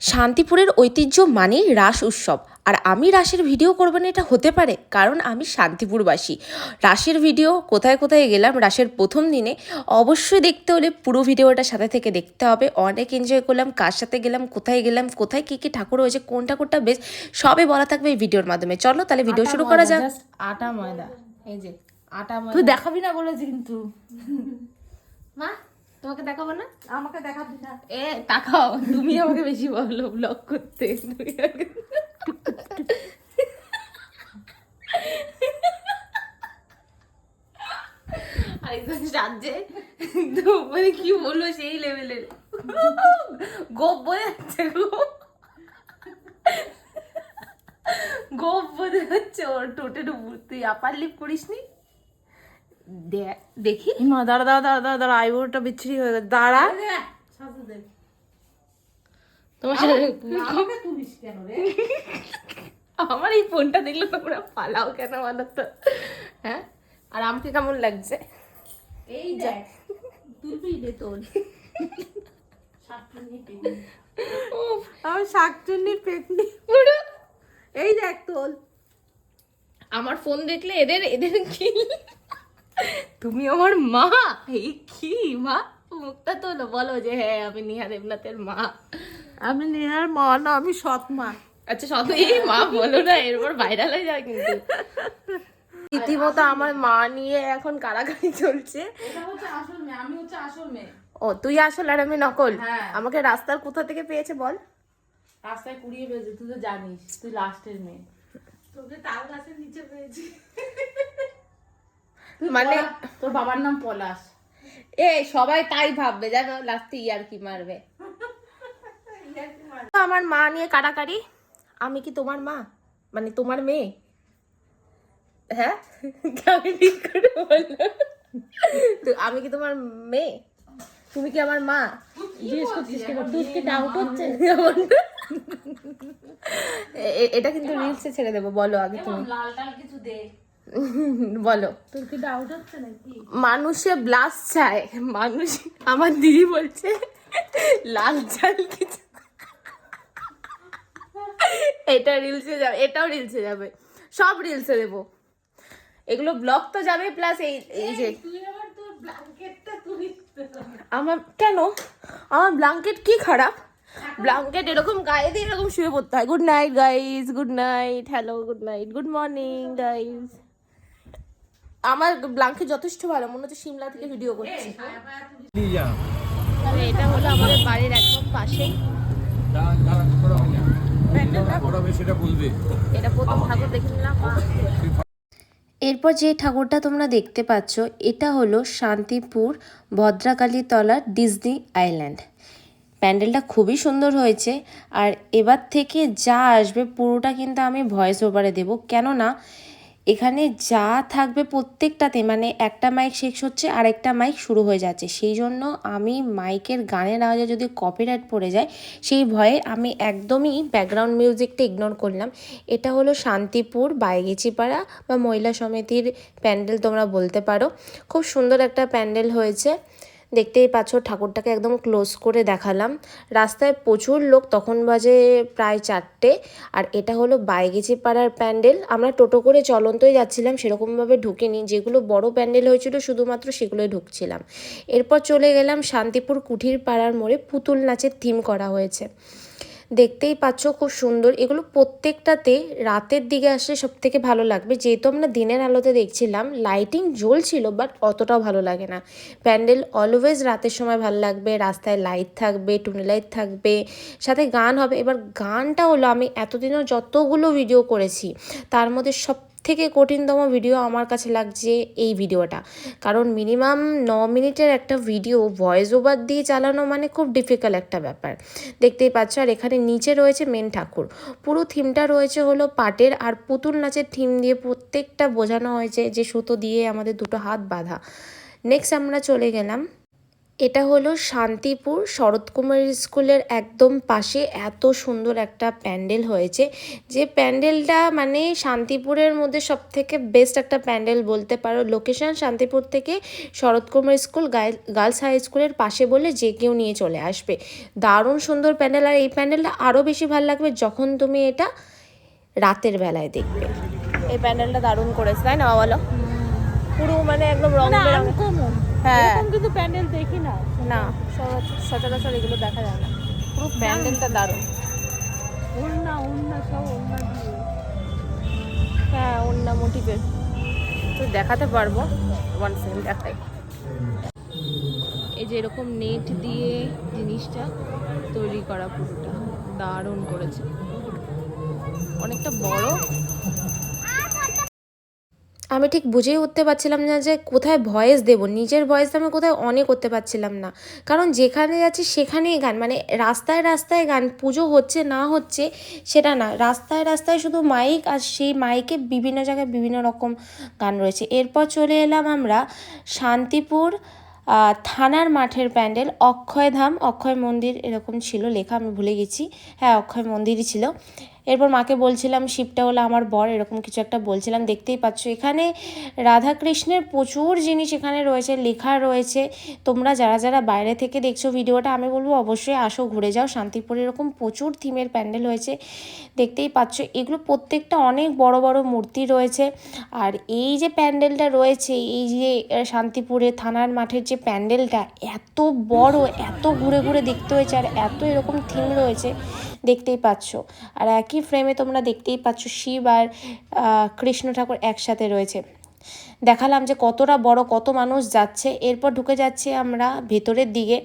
শান্তিপুরের ঐতিহ্য মানেই রাস উৎসব। আর আমি রাসের ভিডিও করব না এটা হতে পারে কারণ আমি শান্তিপুরবাসী। রাসের ভিডিও কোথায় কোথায় গেলাম রাসের প্রথম দিনে অবশ্যই দেখতে হলে পুরো ভিডিওটা সাথে থেকে দেখতে হবে। অনেক এনজয় করলাম কার সাথে গেলাম কোথায় গেলাম কোথায় কী কী ঠাকুর হয়েছে কোন ঠাকুরটা বেশ সবে বলা থাকবে এই ভিডিওর মাধ্যমে। চলো তাহলে ভিডিও শুরু করা যাক। আটা ময়দা এই যে আটা ময়দা। তুই দেখাবি না বলেছি কিন্তু মা? তোমাকে দেখাবো না? আমাকে দেখাবি না। এ তাকাও তুমি আমাকে বেশি বলো ব্লগ করতে। আরেকজন সাজছে। তো মানে কি বলব সেই লেভেলের গোপ বোঝা যাচ্ছে গোপ বোঝা যাচ্ছে ওর টোটে ডুবু তুই আপার লিপ করিস নি দেখি। মা দাঁড়া দাঁড়া দাঁড়া দাঁড়া দাঁড়া আইবুড়োটা বিচ্ছিরি হয়ে গেছে। দাঁড়া। তোমার আমার এই ফোনটা দেখলে তোমরা পালাও কেন বলো তো? হ্যাঁ? আর আমাকে কেমন লাগছে? এই দেখ তুলবি রে তোর। উফ, আমার শাকচুন্নির পেটনি পুরো। এই দেখ তোল। আমার ফোন দেখলে এদের এদের কি তুমি আমার মা। এই কি মা? মুখটা তোলো বলো যে হ্যাঁ আমি নিহা দেবনাথের মা। আমি নেহার মা না আমি সৎ মা। আচ্ছা শত এই মা বলো না এরপর ভাইরাল হয়ে যায় কিন্তু। রীতিমতো আমার মা নিয়ে এখন কারাগারি চলছে। এটা হচ্ছে আসল মেয়ে আমি হচ্ছে আসল মেয়ে। ও তুই আসল আর আমি নকল? হ্যাঁ। আমাকে রাস্তার কোথা থেকে পেয়েছে বল? রাস্তায় কুড়িয়ে পেয়েছে তুই তো জানিস তুই লাস্টের মেয়ে। তোকে তাল গাছের নিচে পেয়েছি। মানে তোর বাবার নাম পলাশ। এ সবাই তাই ভাববে জানো লাস্টে ইয়ার কি মারবে। আমার মা নিয়ে কাটাকারি আমি কি তোমার মা? মানে তোমার মেয়ে? হ্যাঁ? আমি ঠিক করে বলল তো আমি কি তোমার মেয়ে? তুমি কি আমার মা? জিজ্ঞেস করছিস তোর কি ডাউট হচ্ছে? এটা কিন্তু রিলসে ছেড়ে দেবো বলো আগে তুমি। লাল টাল কিছু দে। বলো। তোর কি ডাউট হচ্ছে নাকি? মানুষে ব্লাস চায়। মানুষ আমার দিদি বলছে লাল চাল কিছু এটা রিলসে যাবে এটাও রিলসে যাবে। সব রিলসে দেবো। এগুলো ব্লগ তো যাবে প্লাস এই এই যে আমার কেন? আমার ব্ল্যাঙ্কেট কি খারাপ? ব্ল্যাঙ্কেট এরকম গায়ে দিয়ে এরকম শুয়ে পড়তে হয়। Good night guys good night hello good night good morning guys আমার ব্লাঙ্কে যথেষ্ট ভালো মনে হচ্ছে সিমলা থেকে ভিডিও করছি। এটা হলো আমাদের বাড়ির একদম পাশেই। এটা প্রথম ঠাকুর দেখে নিলাম এরপর যে ঠাকুরটা তোমরা দেখতে পাচ্ছ এটা হলো শান্তিপুর ভদ্রাকালী তলার ডিজনি আইল্যান্ড। প্যান্ডেলটা খুবই সুন্দর হয়েছে আর এবার থেকে যা আসবে পুরোটা কিন্তু আমি ভয়েস ওভারে দেবো। কেননা এখানে যা থাকবে প্রত্যেকটাতে মানে একটা মাইক শেষ হচ্ছে আর একটা মাইক শুরু হয়ে যাচ্ছে। সেই জন্য আমি মাইকের গানের আওয়াজে যদি কপিরাইট পড়ে যায়, সেই ভয়ে আমি একদমই ব্যাকগ্রাউন্ড মিউজিকটা ইগনোর করলাম। এটা হলো শান্তিপুর বাইগেচিপাড়া বা মহিলা সমিতির প্যান্ডেল তোমরা বলতে পারো। খুব সুন্দর একটা প্যান্ডেল হয়েছে। দেখতেই পাচ্ছ, ঠাকুরটাকে একদম ক্লোজ করে দেখালাম। রাস্তায় প্রচুর লোক, তখন বাজে প্রায় চারটে। আর এটা হলো বাইগেছি পাড়ার প্যান্ডেল। আমরা টোটো করে চলন্তই যাচ্ছিলাম, সেরকমভাবে ঢুকিনি। যেগুলো বড় প্যান্ডেল হয়েছিল, শুধুমাত্র সেগুলোই ঢুকছিলাম। এরপর চলে গেলাম শান্তিপুর কুঠির পাড়ার মোড়ে পুতুল নাচের থিম করা হয়েছে। দেখতেই পাচ্ছ খুব সুন্দর। এগুলো প্রত্যেকটাতে রাতের দিকে আসলে সব থেকে ভালো লাগবে। যেহেতু আমরা দিনের আলোতে দেখছিলাম লাইটিং জ্বলছিল বাট অতটাও ভালো লাগে না। প্যান্ডেল অলওয়েজ রাতের সময় ভালো লাগবে, রাস্তায় লাইট থাকবে, টুনি লাইট থাকবে, সাথে গান হবে। এবার গানটা হলো, আমি এতদিনও যতগুলো ভিডিও করেছি, তার মধ্যে সব থেকে কঠিনতম ভিডিও আমার কাছে লাগছে এই ভিডিওটা কারণ মিনিমাম ন মিনিটের একটা ভিডিও ভয়েস ওভার দিয়ে চালানো মানে খুব ডিফিকাল্ট একটা ব্যাপার। দেখতেই পাচ্ছ, আর এখানে নিচে রয়েছে মেন ঠাকুর। পুরো থিমটা রয়েছে হলো পাটের, আর পুতুল নাচের থিম দিয়ে প্রত্যেকটা বোঝানো হয়েছে যে সুতো দিয়ে আমাদের দুটো হাত বাঁধা। নেক্সট আমরা চলে গেলাম এটা হলো শান্তিপুর শরৎকুমার স্কুলের একদম পাশে এত সুন্দর একটা প্যান্ডেল হয়েছে। যে প্যান্ডেলটা মানে শান্তিপুরের মধ্যে সব থেকে বেস্ট একটা প্যান্ডেল বলতে পারো। লোকেশন শান্তিপুর থেকে শরৎকুমার স্কুল গার্লস হাই স্কুলের পাশে বলে যে কেউ নিয়ে চলে আসবে। দারুণ সুন্দর প্যান্ডেল। আর এই প্যান্ডেলটা আরও বেশি ভালো লাগবে যখন তুমি এটা রাতের বেলায় দেখবে। এই প্যান্ডেলটা দারুণ করেছে তাই না বলো? পুরো মানে একদম রং বেরঙের আনকমন হ্যাঁ। এরকম কিন্তু প্যান্ডেল দেখি না। না। সচরাচর সচরাচর এগুলো দেখা যায় না। পুরো প্যান্ডেলটা দারুণ। ওড়না ওড়না সব ওড়না দিয়ে। হ্যাঁ অন্য মোটিভের তো দেখাতে পারব। ওয়ান সেকেন্ড দেখাই। এই যে এরকম নেট দিয়ে জিনিসটা তৈরি করা পুরোটা। দারুণ করেছে। অনেকটা বড়। আমি ঠিক বুঝেই উঠতে পারছিলাম না যে কোথায় ভয়েস দেব। নিজের ভয়েস আমি কোথায় অনেক করতে পারছিলাম না। কারণ যেখানে যাচ্ছি সেখানেই গান মানে রাস্তায় রাস্তায় গান, পুজো হচ্ছে না হচ্ছে সেটা না। রাস্তায় রাস্তায় শুধু মাইক আর সেই মাইকে বিভিন্ন জায়গায় বিভিন্ন রকম গান রয়েছে। এরপর চলে এলাম আমরা শান্তিপুর থানার মাঠের প্যান্ডেল, অক্ষয়ধাম। অক্ষয় মন্দির এরকম ছিল লেখা, আমি ভুলে গেছি। হ্যাঁ অক্ষয় মন্দিরই ছিল। এরপর মাকে বলছিলাম, শিবটা হলো আমার বর, এরকম কিছু একটা বলছিলাম, দেখতেই পাচ্ছ। এখানে রাধাকৃষ্ণের প্রচুর জিনিস এখানে রয়েছে, লেখা রয়েছে। তোমরা যারা যারা বাইরে থেকে দেখছ ভিডিওটা, আমি বলব অবশ্যই আসো, ঘুরে যাও। শান্তিপুরে এরকম প্রচুর থিমের প্যান্ডেল হয়েছে, দেখতেই পাচ্ছ। এগুলো প্রত্যেকটা অনেক বড় বড় মূর্তি রয়েছে। আর এই যে প্যান্ডেলটা রয়েছে, এই যে শান্তিপুরে থানার মাঠের যে প্যান্ডেলটা, এত বড়, এত ঘুরে ঘুরে দেখতে হয়েছে, আর এত এরকম থিম রয়েছে। দেখতেই পাচ্ছ। আর একই ফ্রেমে তোমরা দেখতেই পাচ্ছ শিব আর কৃষ্ণ ঠাকুর একসাথে রয়েছে। দেখালাম যে কতটা বড় কত মানুষ যাচ্ছে। এরপর ঢুকে যাচ্ছে আমরা ভেতরের দিকে।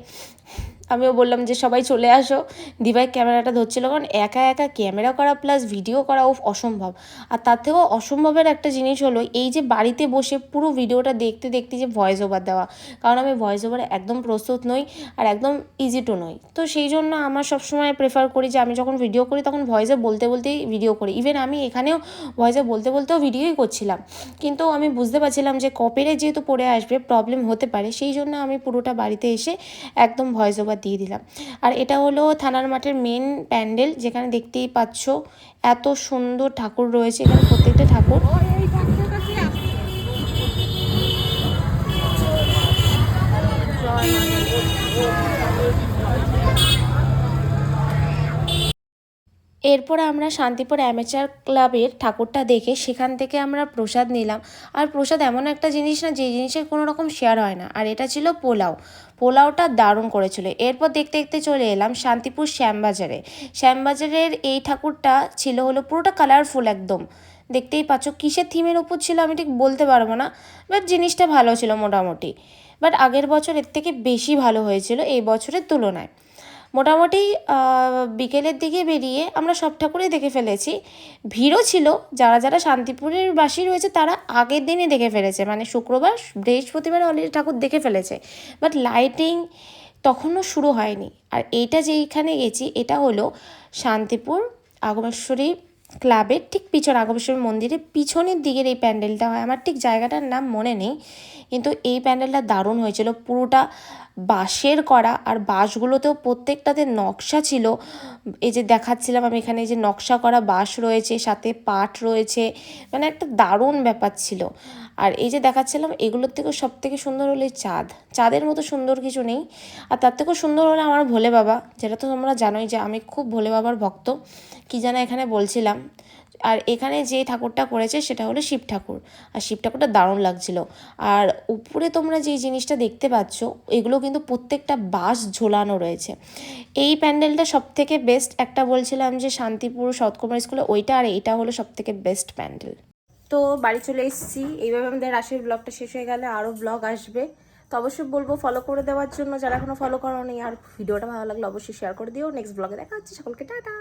আমিও বললাম যে, সবাই চলে আসো। দিভাই ক্যামেরাটা ধরছিল, কারণ একা একা ক্যামেরা করা প্লাস ভিডিও করা অসম্ভব। আর তার থেকেও অসম্ভবের একটা জিনিস হলো, এই যে বাড়িতে বসে পুরো ভিডিওটা দেখতে দেখতে যে ভয়েস ওভার দেওয়া। কারণ আমি ভয়েস ওভারে একদম প্রস্তুত নই আর একদম ইজি টু নই। তো সেই জন্য আমার সবসময় প্রেফার করি যে, আমি যখন ভিডিও করি তখন ভয়েসে বলতে বলতেই ভিডিও করি। ইভেন আমি এখানেও ভয়েসে বলতে বলতেও ভিডিওই করছিলাম। কিন্তু আমি বুঝতে পারছিলাম যে কপিরাইট যেহেতু পড়ে আসবে প্রবলেম হতে পারে। সেই জন্য আমি পুরোটা বাড়িতে এসে একদম ভয়েস ওভার দিয়ে দিলাম। আর এটা হলো থানার মাঠের মেন প্যান্ডেল, যেখানে দেখতেই পাচ্ছ এত সুন্দর ঠাকুর রয়েছে। এখানে প্রত্যেকটা ঠাকুর এরপর আমরা শান্তিপুর অ্যামেচার ক্লাবের ঠাকুরটা দেখে সেখান থেকে আমরা প্রসাদ নিলাম। আর প্রসাদ এমন একটা জিনিস না, যে জিনিসের কোনো রকম শেয়ার হয় না। আর এটা ছিল পোলাও। পোলাওটা দারুণ করেছিল। এরপর দেখতে দেখতে চলে এলাম শান্তিপুর শ্যামবাজারে। শ্যামবাজারের এই ঠাকুরটা ছিল হলো পুরোটা কালারফুল একদম। দেখতেই পাচ্ছ কিসের থিমের ওপর ছিল আমি ঠিক বলতে পারব না বাট জিনিসটা ভালো ছিল মোটামুটি। বাট আগের বছর এর থেকে বেশি ভালো হয়েছিল এই বছরের তুলনায়। মোটামুটি বিকেলের দিকে বেরিয়ে আমরা সব ঠাকুরই দেখে ফেলেছি। ভিড়ও ছিল, যারা যারা শান্তিপুরের বাসী রয়েছে তারা আগের দিনই দেখে ফেলেছে। মানে শুক্রবার, বৃহস্পতিবার অলরেডি ঠাকুর দেখে ফেলেছে। বাট লাইটিং তখনও শুরু হয়নি। আর এইটা যেইখানে গেছি, এটা হলো শান্তিপুর, আগমেশ্বরী ক্লাবের ঠিক পিছন আগমেশ্বর মন্দিরের পিছনের দিকের এই প্যান্ডেলটা হয়। আমার ঠিক জায়গাটার নাম মনে নেই, কিন্তু এই প্যান্ডেলটা দারুণ হয়েছিল। পুরোটা বাঁশের করা আর বাঁশগুলোতেও প্রত্যেকটাতে নকশা ছিল। এই যে দেখাচ্ছিলাম আমি এখানে যে নকশা করা বাঁশ রয়েছে, সাথে পাট রয়েছে মানে একটা দারুণ ব্যাপার ছিল। আর এই যে দেখাচ্ছিলাম, এগুলোর থেকেও সব থেকে সুন্দর হলো এই চাঁদ। চাঁদের মতো সুন্দর কিছু নেই। আর তার থেকেও সুন্দর হলো আমার ভোলে বাবা, যেটা তো তোমরা জানোই যে আমি খুব ভোলে বাবার ভক্ত, কি যেন এখানে বলছিলাম। আর এখানে যে ঠাকুরটা করেছে সেটা হলো শিব ঠাকুর। আর শিব ঠাকুরটা দারুণ লাগছিল। আর উপরে তোমরা যে জিনিসটা দেখতে পাচ্ছ, এগুলো কিন্তু প্রত্যেকটা বাঁশ ঝোলানো রয়েছে। এই প্যান্ডেলটা সব থেকে বেস্ট একটা বলছিলাম যে শান্তিপুর সৎকুমার স্কুলে, ওইটা আর এইটা হলো সব থেকে বেস্ট প্যান্ডেল। তো বাড়ি চলে এসেছি। এইভাবে আমাদের রাশের ব্লগটা শেষ হয়ে গেলে আরও ব্লগ আসবে। তো অবশ্যই বলব ফলো করে দেওয়ার জন্য। যারা এখনও ফলো করো নি আর ভিডিওটা ভালো লাগলে অবশ্যই শেয়ার করে দিও। নেক্সট ব্লগে দেখা হচ্ছে। সকলকে টাটা।